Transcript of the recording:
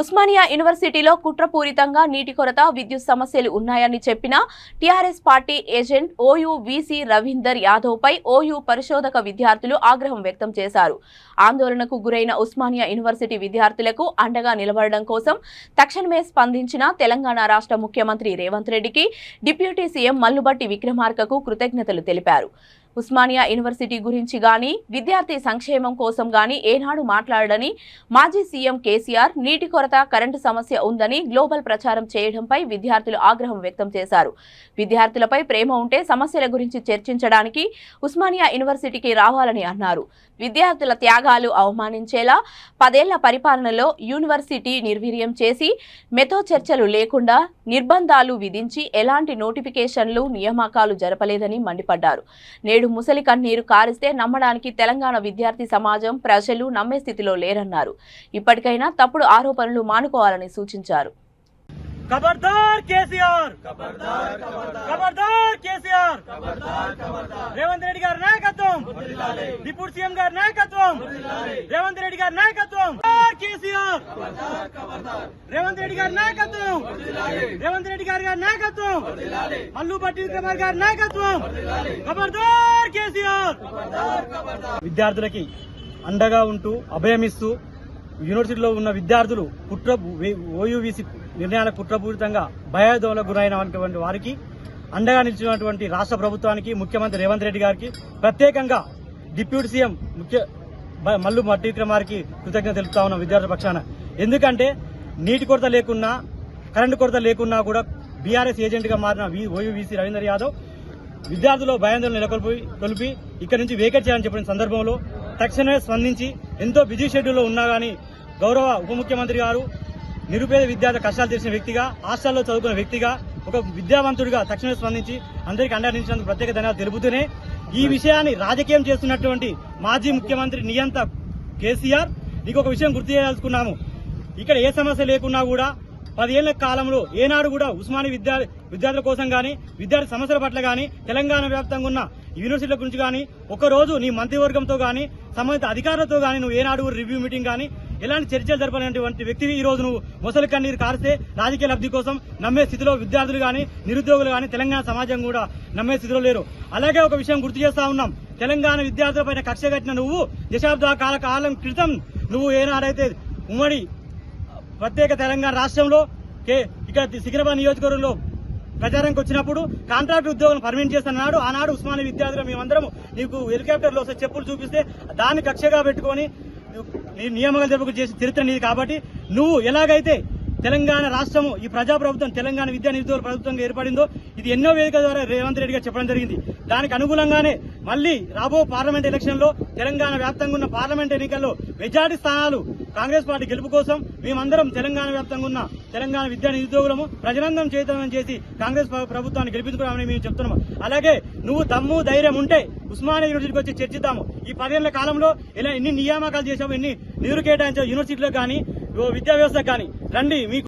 ఉస్మానియా యూనివర్సిటీలో కుట్రపూరితంగా నీటి కొరత విద్యుత్ సమస్యలు ఉన్నాయని చెప్పిన TRS party agent OU VC Ravinder Yadav పై ఓయూ పరిశోధక విద్యార్థులు ఆగ్రహం వ్యక్తం చేశారు. ఆందోళనకు గురైన ఉస్మానియా యూనివర్సిటీ విద్యార్థులకు అండగా నిలబడడం కోసం తక్షణమే స్పందించిన తెలంగాణ రాష్ట్ర ముఖ్యమంత్రి రేవంత్ రెడ్డికి డిప్యూటీ సీఎం మల్లుబట్టి విక్రమార్కకు కృతజ్ఞతలు తెలిపారు. ఉస్మానియా యూనివర్సిటీ గురించి గాని విద్యార్థి సంక్షేమం కోసం గాని ఏనాడు మాట్లాడని మాజీ సీఎం కేసీఆర్ నీటి కొరత కరెంటు సమస్య ఉందని గ్లోబల్ ప్రచారం చేయడంపై విద్యార్థులు ఆగ్రహం వ్యక్తం చేశారు. విద్యార్థులపై ప్రేమ ఉంటే సమస్యల గురించి చర్చించడానికి ఉస్మానియా యూనివర్సిటీకి రావాలని అన్నారు. విద్యార్థుల త్యాగాలు అవమానించేలా పదేళ్ళ పరిపాలనలో యూనివర్సిటీ నిర్వీర్యం చేసి మెతో చర్చలు లేకుండా నిర్బంధాలు విధించి ఎలాంటి నోటిఫికేషన్లు నియామకాలు జరపలేదని మండిపడ్డారు. నేడు ముసలి కన్నీరు కారిస్తే నమ్మడానికి తెలంగాణ విద్యార్థి సమాజం ప్రజలు నమ్మే స్థితిలో లేరన్నారు. ఇప్పటికైనా తప్పుడు ఆరోపణలు మానుకోవాలని సూచించారు. కేసీఆర్! రేవంత్ రెడ్డి గారి నాయకత్వం! సీఎం గారి నాయకత్వం! రేవంత్ రెడ్డి గారి నాయకత్వం! కేసీఆర్! రేవంత్ రెడ్డి గారి నాయకత్వం! రేవంత్ రెడ్డి గారి గారి నాయకత్వం! మల్లు పట్టి విక్రమార్ గారి నాయకత్వం! ఖబర్దార్ కేసీఆర్! విద్యార్థులకి అండగా ఉంటూ అభయమిస్తూ యూనివర్సిటీలో ఉన్న విద్యార్థులు కుట్ర ఓయూవీసీ నిర్ణయాల కుట్రపూరితంగా భయాదోళనకు గురైనటువంటి వారికి అండగా నిలిచినటువంటి రాష్ట్ర ప్రభుత్వానికి ముఖ్యమంత్రి రేవంత్ రెడ్డి గారికి ప్రత్యేకంగా డిప్యూటీ సీఎం ముఖ్య మల్లు మట్టి విక్రమార్కి కృతజ్ఞత తెలుపుతా ఉన్నాం విద్యార్థుల పక్షాన. ఎందుకంటే నీటి కొరత లేకున్నా కరెంటు కొరత లేకున్నా కూడా బీఆర్ఎస్ ఏజెంట్గా మారిన ఓయూవీసీ రవీందర్ యాదవ్ విద్యార్థులు భయాందోళన నెలకొల్పి తొలిపి ఇక్కడి నుంచి వేకెట్ చేయాలని చెప్పిన సందర్భంలో తక్షణమే స్పందించి ఎంతో బిజీ షెడ్యూల్లో ఉన్నా కానీ గౌరవ ఉప ముఖ్యమంత్రి గారు నిరుపేద విద్యార్థి కష్టాలు తెలిసిన వ్యక్తిగా హాస్టల్లో చదువుకున్న వ్యక్తిగా ఒక విద్యావంతుడిగా తక్షణమే స్పందించి అందరికీ అండరించినందుకు ప్రత్యేక ధన్యవాదాలు తెలుపుతూనే ఈ విషయాన్ని రాజకీయం చేస్తున్నటువంటి మాజీ ముఖ్యమంత్రి నియంత కేసీఆర్. నీకు ఒక విషయం గుర్తు చేయాల్సుకున్నాము. ఇక్కడ ఏ సమస్య లేకున్నా కూడా పదేళ్ళ కాలంలో ఏనాడు కూడా ఉస్మాని విద్యా విద్యార్థుల కోసం కానీ విద్యార్థి సమస్యల పట్ల కానీ తెలంగాణ వ్యాప్తంగా ఉన్న యూనివర్సిటీల గురించి కానీ ఒకరోజు నీ మంత్రివర్గంతో కానీ సంబంధిత అధికారులతో కానీ నువ్వు ఏనాడు రివ్యూ మీటింగ్ కానీ ఎలాంటి చర్చలు జరపలేనటువంటి వ్యక్తివి ఈ రోజు నువ్వు మొసలి కన్నీరు కారిస్తే రాజకీయ లబ్ధి కోసం నమ్మే స్థితిలో విద్యార్థులు కానీ నిరుద్యోగులు కానీ తెలంగాణ సమాజం కూడా నమ్మే స్థితిలో లేరు. అలాగే ఒక విషయం గుర్తు చేస్తా ఉన్నాం. తెలంగాణ విద్యార్థులపైన కక్ష కట్టిన నువ్వు దశాబ్ద కాల కాలం క్రితం నువ్వు ఏనాడైతే ఉమ్మడి ప్రత్యేక తెలంగాణ రాష్ట్రంలో కే- ఇక్కడ సికింద్రాబాద్ నియోజకవర్గంలో ప్రచారానికి వచ్చినప్పుడు కాంట్రాక్ట్ ఉద్యోగం పర్మిట్ చేస్తున్నాడు ఆనాడు ఉస్మాని విద్యార్థులు మేమందరం నీకు హెలికాప్టర్లో వస్తే చెప్పులు చూపిస్తే దాన్ని కక్షగా పెట్టుకొని నీ నియమాలు జరుపు చేసి చరిత్ర నీది కాబట్టి నువ్వు ఎలాగైతే తెలంగాణ రాష్ట్రము ఈ ప్రజాప్రభుత్వం తెలంగాణ విద్యా నిరుద్యోగ ప్రభుత్వంగా ఏర్పడిందో ఇది ఎన్నో వేదికల ద్వారా రేవంత్ రెడ్డి గారు చెప్పడం జరిగింది. దానికి అనుగుణంగానే మళ్ళీ రాబో పార్లమెంట్ ఎలక్షన్లో తెలంగాణ వ్యాప్తంగా ఉన్న పార్లమెంట్ ఎన్నికల్లో మెజార్టీ స్థానాలు కాంగ్రెస్ పార్టీ గెలుపు కోసం మేమందరం తెలంగాణ వ్యాప్తంగా ఉన్న తెలంగాణ విద్యా నిరుద్యోగులము ప్రజలందరం చైతన్యం చేసి కాంగ్రెస్ ప్రభుత్వాన్ని గెలిపించుకోవాలని మేము చెప్తున్నాము. అలాగే నువ్వు దమ్ము ధైర్యం ఉంటే ఉస్మానియా యూనివర్సిటీకి వచ్చి చర్చిద్దాము. ఈ పదేళ్ళ కాలంలో ఇలా ఎన్ని నియామకాలు చేసాము ఎన్ని నిధులు కేటాయించావు యూనివర్సిటీలో కానీ విద్యా కానీ. రండి మీకు